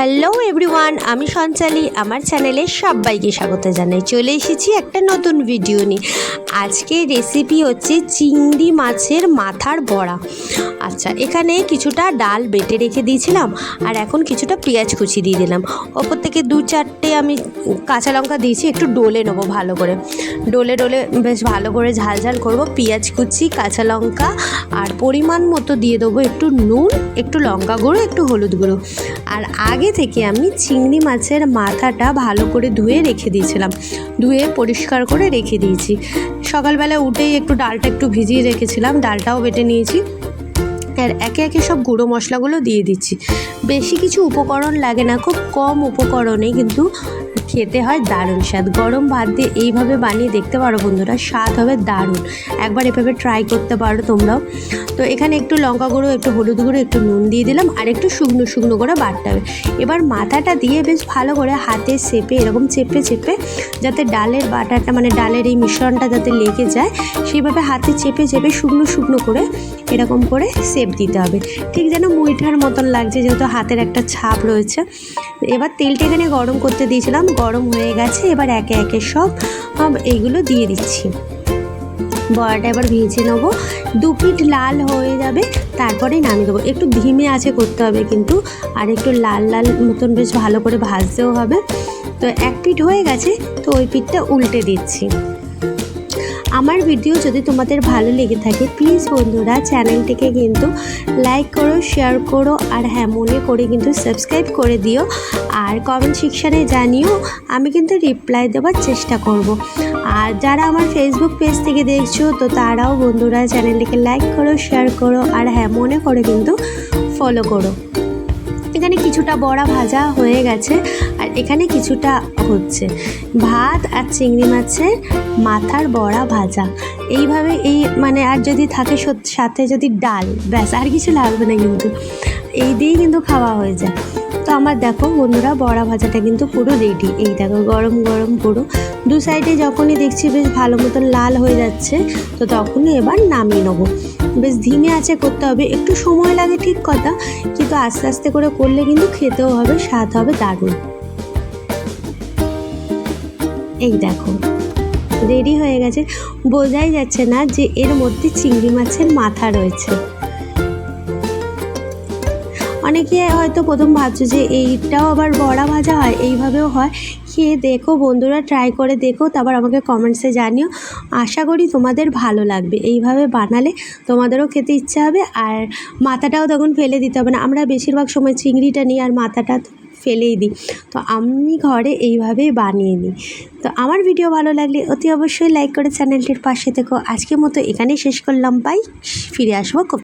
Hello everyone আমি সঞ্চালি, আমার চ্যানেলে সবাইকে স্বাগত জানাই। চলে এসেছি একটা নতুন ভিডিও নিয়ে। আজকের রেসিপি হচ্ছে চিংড়ি মাছের মাথার বড়া। আচ্ছা এখানে কিছুটা ডাল বেটে রেখে দিয়েছিলাম, আর এখন কিছুটা পেঁয়াজ কুচি দিয়ে দিলাম। ওপর থেকে দু চারটে আমি কাঁচা লঙ্কা দিয়েছি, একটু ডোলে নেব ভালো করে। ডোলে ডোলে বেশ ভালো করে ঝাল ঝাল করব। পেঁয়াজ কুচি, কাঁচা লঙ্কা, আর পরিমাণ মতো দিয়ে দেবো একটু নুন, একটু লঙ্কা গুঁড়ো, একটু হলুদ গুঁড়ো। আর আগে থেকে আমি চিংড়ি মাছের মাথাটা ভালো করে ধুয়ে রেখে দিয়েছিলাম। ধুয়ে পরিষ্কার করে রেখে দিয়েছি। সকালবেলা উঠেই একটু ডালটা একটু ভিজিয়ে রেখেছিলাম, ডালটাও বেটে নিয়েছি। আর একে একে সব গুঁড়ো মশলাগুলো দিয়ে দিচ্ছি। বেশি কিছু উপকরণ লাগে না, খুব কম উপকরণে কিন্তু খেতে হয় দারুণ স্বাদ। গরম ভাত দিয়ে এইভাবে বানিয়ে দেখতে পারো বন্ধুরা, স্বাদ হবে দারুণ। একবার এভাবে ট্রাই করতে পারো তোমরাও। তো এখানে একটু লঙ্কা গুঁড়ো, একটু হলুদ গুঁড়ো, একটু নুন দিয়ে দিলাম আর একটু শুকনো শুকনো করে বাটতে হবে। এবার মাথাটা দিয়ে বেশ ভালো করে হাতে চেপে, এরকম চেপে চেপে যাতে ডালের বাটারটা মানে ডালের এই মিশ্রণটা যাতে লেগে যায় সেইভাবে হাতে চেপে চেপে শুকনো শুকনো করে এরকম করে সেপ দিতে হবে। ঠিক যেন মুইঠার মতন লাগছে যেহেতু হাতের একটা ছাপ রয়েছে। এবার তেলটা এখানে গরম করতে দিয়েছিলাম। গরম হয়ে গেছে, এবার একে একে সব এইগুলো দিয়ে দিচ্ছি। বড়াটা এবার ভেজে নেব। দু পিঠ লাল হয়ে যাবে, তারপরে নামিয়ে দেবো। একটু ধিমে আছে করতে হবে কিন্তু, আর একটু লাল লাল মতন বেশ ভালো করে ভাজতেও হবে। তো এক পিঠ হয়ে গেছে, তো ওই পিঠটা উল্টে দিচ্ছি। আমার ভিডিও যদি তোমাদের ভালো লেগে থাকে প্লিজ বন্ধুরা চ্যানেলটিকে কিন্তু লাইক করো শেয়ার করো, আর হ্যাঁ মনে করে কিন্তু সাবস্ক্রাইব করে দিও। আর কমেন্ট সেকশানে জানিও, আমি কিন্তু রিপ্লাই দেওয়ার চেষ্টা করব। আর যারা আমার ফেসবুক পেজ থেকে দেখছ, তো তারাও বন্ধুরা চ্যানেলটিকে লাইক করো শেয়ার করো, আর হ্যাঁ মনে করে কিন্তু ফলো করো। এখানে কিছুটা বড়া ভাজা হয়ে গেছে। এখানে কিছুটা হচ্ছে। ভাত আর চিংড়ি মাছের মাথার বড়া ভাজা। এইভাবে এই মানে আর যদি থাকে সাথে যদি ডাল, ব্যাস, আর কিছু লাগবে না কিন্তু। এই দিয়েই কিন্তু খাওয়া হয়ে যায়। তো আমার দেখো বন্ধুরা, বড়া ভাজাটা কিন্তু পুরো রেডি এই দেখো গরম গরম পুরো। দু সাইডে যখনই দেখছি বেশ ভালো মতন লাল হয়ে যাচ্ছে, তো তখনই এবার নামিয়ে নেব। বেশ ধিমে আছে করতে হবে। একটু সময় লাগে ঠিক কথা, কিন্তু আস্তে আস্তে করে করলে কিন্তু খেতেও হবে, স্বাদ হবে দারুণ। এই দেখো, রেডি হয়ে গেছে। বোঝাই যাচ্ছে না যে এর মধ্যে চিংড়ি মাছের মাথা রয়েছে। অনেকে হয়তো প্রথম ভাবছ যে এইটাও আবার বড়া ভাজা হয়, এইভাবেও হয়। খেয়ে দেখো বন্ধুরা ট্রাই করে দেখো, তারপর আমাকে কমেন্টসে জানিও। আশা করি তোমাদের ভালো লাগবে। এইভাবে বানালে তোমাদেরও খেতে ইচ্ছা হবে, আর মাথাটাও তখন ফেলে দিতে হবে না। আমরা বেশিরভাগ সময় চিংড়িটা নিই আর মাথাটা ফেলেই দিই। তো আমি ঘরে এইভাবেই বানিয়ে নিই। তো আমার ভিডিও ভালো লাগলে অতি অবশ্যই লাইক করে চ্যানেলটির পাশে থেকো। আজকের মতো এখানেই শেষ করলাম। বাই ফিরে আসব